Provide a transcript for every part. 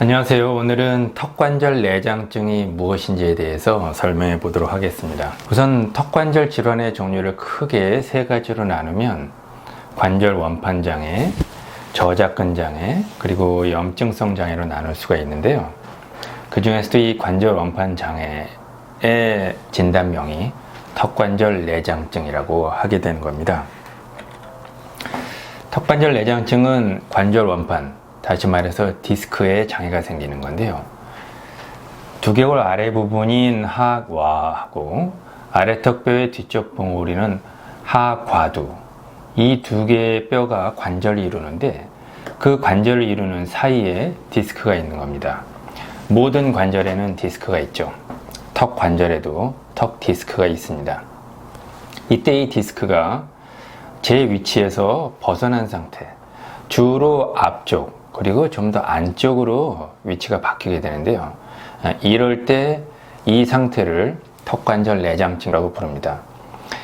안녕하세요. 오늘은 턱관절 내장증이 무엇인지에 대해서 설명해 보도록 하겠습니다. 우선 턱관절 질환의 종류를 크게 세 가지로 나누면 관절 원판 장애, 저작근 장애, 그리고 염증성 장애로 나눌 수가 있는데요. 그 중에서도 이 관절 원판 장애의 진단명이 턱관절 내장증이라고 하게 되는 겁니다. 턱관절 내장증은 관절 원판, 다시 말해서 디스크에 장애가 생기는 건데요. 두개골 아래 부분인 하악와하고 아래턱뼈의 뒤쪽 봉우리는 하악과두 이 두 개의 뼈가 관절을 이루는데 그 관절을 이루는 사이에 디스크가 있는 겁니다. 모든 관절에는 디스크가 있죠. 턱 관절에도 턱 디스크가 있습니다. 이때 이 디스크가 제 위치에서 벗어난 상태, 주로 앞쪽, 그리고 좀 더 안쪽으로 위치가 바뀌게 되는데요. 아, 이럴 때 이 상태를 턱관절 내장증이라고 부릅니다.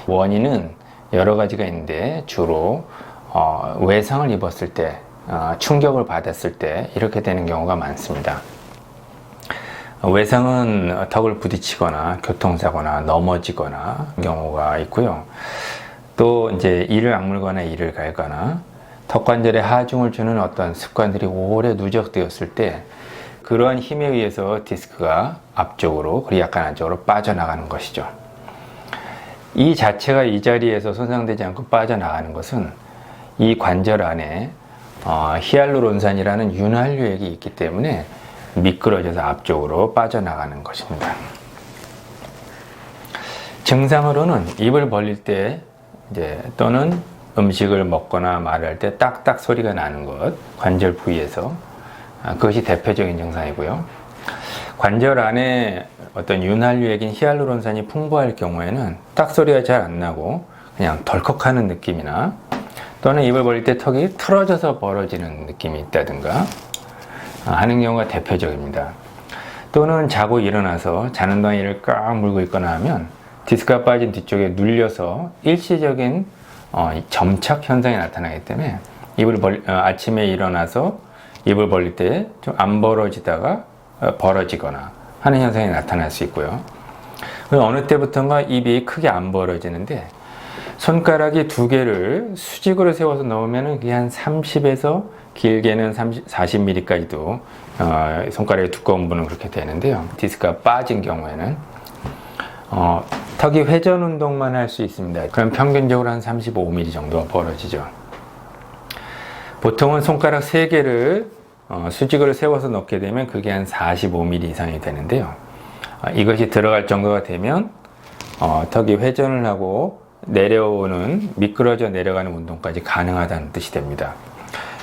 원인은 여러 가지가 있는데 주로 어, 외상을 입었을 때, 어, 충격을 받았을 때 이렇게 되는 경우가 많습니다. 외상은 턱을 부딪히거나 교통사고나 넘어지거나 경우가 있고요. 또 이제 이를 악물거나 이를 갈거나 턱관절에 하중을 주는 어떤 습관들이 오래 누적되었을 때 그러한 힘에 의해서 디스크가 앞쪽으로 그리고 약간 안쪽으로 빠져나가는 것이죠. 이 자체가 이 자리에서 손상되지 않고 빠져나가는 것은 이 관절 안에 어, 히알루론산이라는 윤활유액이 있기 때문에 미끄러져서 앞쪽으로 빠져나가는 것입니다. 증상으로는 입을 벌릴 때 이제 또는 음식을 먹거나 말할 때 딱딱 소리가 나는 것, 관절 부위에서 아, 그것이 대표적인 증상이고요. 관절 안에 어떤 윤활유액인 히알루론산이 풍부할 경우에는 딱 소리가 잘 안 나고 그냥 덜컥 하는 느낌이나 또는 입을 벌릴 때 턱이 틀어져서 벌어지는 느낌이 있다든가 아, 하는 경우가 대표적입니다. 또는 자고 일어나서 자는 동안 이를 꽉 물고 있거나 하면 디스크가 빠진 뒤쪽에 눌려서 일시적인 어, 점착 현상이 나타나기 때문에 입을 벌, 어, 아침에 일어나서 입을 벌릴 때 좀 안 벌어지다가 어, 벌어지거나 하는 현상이 나타날 수 있고요. 어느 때부터인가 입이 크게 안 벌어지는데 손가락이 두 개를 수직으로 세워서 넣으면 그게 한 30에서 길게는 30, 40mm까지도 어, 손가락의 두꺼운 부분은 그렇게 되는데요. 디스크가 빠진 경우에는 어, 턱이 회전 운동만 할 수 있습니다. 그럼 평균적으로 한 35mm 정도가 벌어지죠. 보통은 손가락 3개를 어, 수직으로 세워서 넣게 되면 그게 한 45mm 이상이 되는데요. 어, 이것이 들어갈 정도가 되면 어, 턱이 회전을 하고 내려오는 미끄러져 내려가는 운동까지 가능하다는 뜻이 됩니다.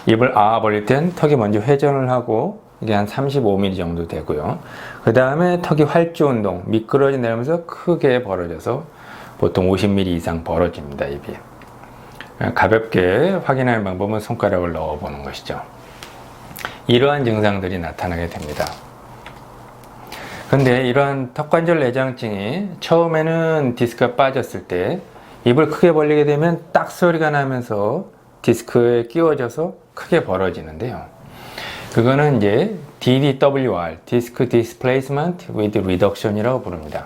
입을 아 벌릴 땐 턱이 먼저 회전을 하고 이게 한 35mm 정도 되고요. 그 다음에 턱이 활주 운동, 미끄러져 내려면서 크게 벌어져서 보통 50mm 이상 벌어집니다, 입이. 가볍게 확인하는 방법은 손가락을 넣어보는 것이죠. 이러한 증상들이 나타나게 됩니다. 근데 이러한 턱관절 내장증이 처음에는 디스크가 빠졌을 때 입을 크게 벌리게 되면 딱 소리가 나면서 디스크에 끼워져서 크게 벌어지는데요. 그거는 이제 DDWR, Disc Displacement with Reduction이라고 부릅니다.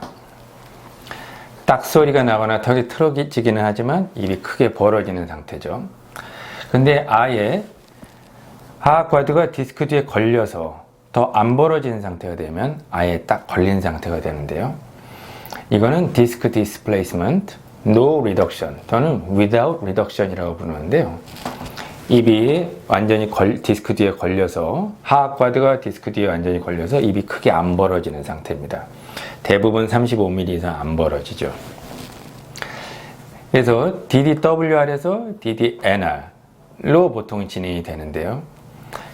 딱 소리가 나거나 턱이 틀어지기는 하지만 입이 크게 벌어지는 상태죠. 근데 아예 하악과드가 디스크 뒤에 걸려서 더 안 벌어지는 상태가 되면 아예 딱 걸린 상태가 되는데요. 이거는 디스크 디스플레이스먼트, no reduction 또는 without reduction이라고 부르는데요. 입이 완전히 걸, 디스크 뒤에 걸려서 하악과드가 디스크 뒤에 완전히 걸려서 입이 크게 안 벌어지는 상태입니다. 대부분 35mm 이상 안 벌어지죠. 그래서 DDWR에서 DDNR로 보통 진행이 되는데요.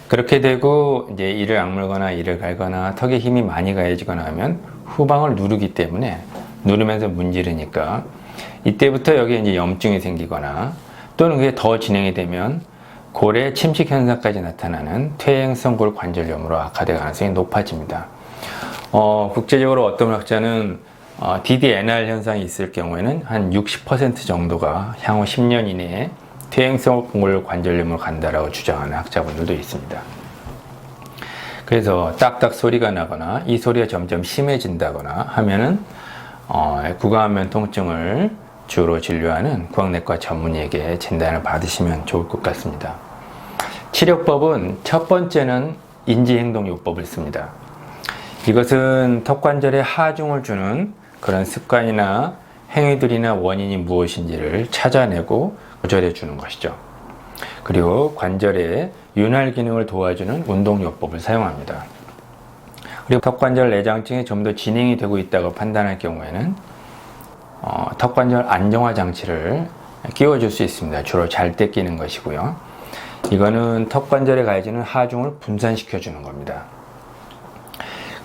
그렇게 되고 이제 이를 악물거나 이를 갈거나 턱에 힘이 많이 가해지거나 하면 후방을 누르기 때문에 누르면서 문지르니까 이때부터 여기에 이제 염증이 생기거나 또는 그게 더 진행이 되면 골의 침식 현상까지 나타나는 퇴행성 골 관절염으로 악화될 가능성이 높아집니다. 어, 국제적으로 어떤 학자는 어, DDNR 현상이 있을 경우에는 한 60% 정도가 향후 10년 이내에 퇴행성 골 관절염으로 간다라고 주장하는 학자분들도 있습니다. 그래서 딱딱 소리가 나거나 이 소리가 점점 심해진다거나 하면은 어, 구강암면 통증을 주로 진료하는 구강내과 전문의에게 진단을 받으시면 좋을 것 같습니다. 치료법은 첫 번째는 인지행동요법을 씁니다. 이것은 턱관절에 하중을 주는 그런 습관이나 행위들이나 원인이 무엇인지를 찾아내고 조절해 주는 것이죠. 그리고 관절의 윤활 기능을 도와주는 운동요법을 사용합니다. 그리고 턱관절 내장증이 좀 더 진행이 되고 있다고 판단할 경우에는 어, 턱관절 안정화 장치를 끼워줄 수 있습니다. 주로 잘 때 끼는 것이고요. 이거는 턱관절에 가해지는 하중을 분산시켜 주는 겁니다.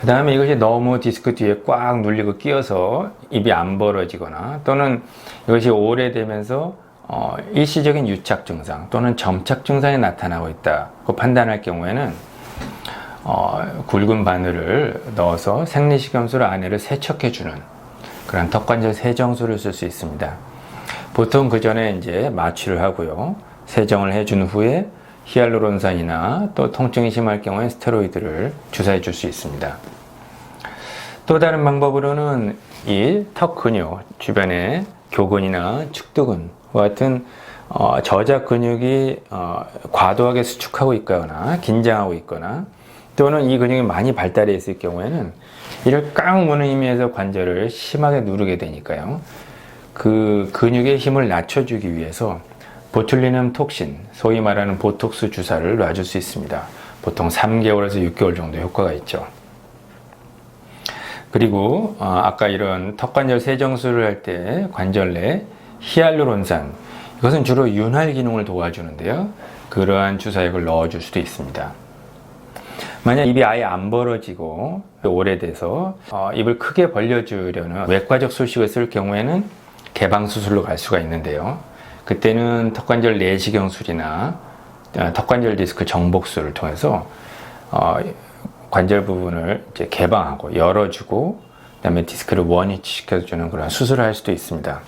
그 다음에 이것이 너무 디스크 뒤에 꽉 눌리고 끼어서 입이 안 벌어지거나 또는 이것이 오래되면서 어, 일시적인 유착 증상 또는 점착 증상이 나타나고 있다고 판단할 경우에는 어, 굵은 바늘을 넣어서 생리식염수로 안에를 세척해주는 그런 턱관절 세정수를 쓸수 있습니다. 보통 그 전에 이제 마취를 하고요. 세정을 해준 후에 히알루론산이나 또 통증이 심할 경우에 스테로이드를 주사해 줄 수 있습니다. 또 다른 방법으로는 이 턱 근육 주변에 교근이나 축두근과 같은 어, 저작 근육이 어, 과도하게 수축하고 있거나 긴장하고 있거나 또는 이 근육이 많이 발달해 있을 경우에는 이를 깡 무는 힘에서 관절을 심하게 누르게 되니까요. 그 근육의 힘을 낮춰주기 위해서 보툴리눔 톡신, 소위 말하는 보톡스 주사를 놔줄 수 있습니다. 보통 3개월에서 6개월 정도 효과가 있죠. 그리고 어, 아까 이런 턱관절 세정술을 할 때 관절 내 히알루론산 이것은 주로 윤활 기능을 도와주는데요. 그러한 주사액을 넣어줄 수도 있습니다. 만약 입이 아예 안 벌어지고 오래돼서 어, 입을 크게 벌려주려는 외과적 수식을 쓸 경우에는 개방 수술로 갈 수가 있는데요. 그때는 턱관절 내시경술이나 어, 턱관절 디스크 정복술을 통해서 어, 관절 부분을 이제 개방하고 열어주고 그다음에 디스크를 원위치시켜주는 그런 수술을 할 수도 있습니다.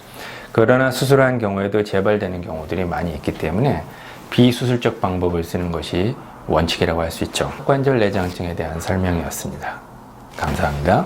그러나 수술한 경우에도 재발되는 경우들이 많이 있기 때문에 비수술적 방법을 쓰는 것이 원칙이라고 할 수 있죠. 관절 내장증에 대한 설명이었습니다. 감사합니다.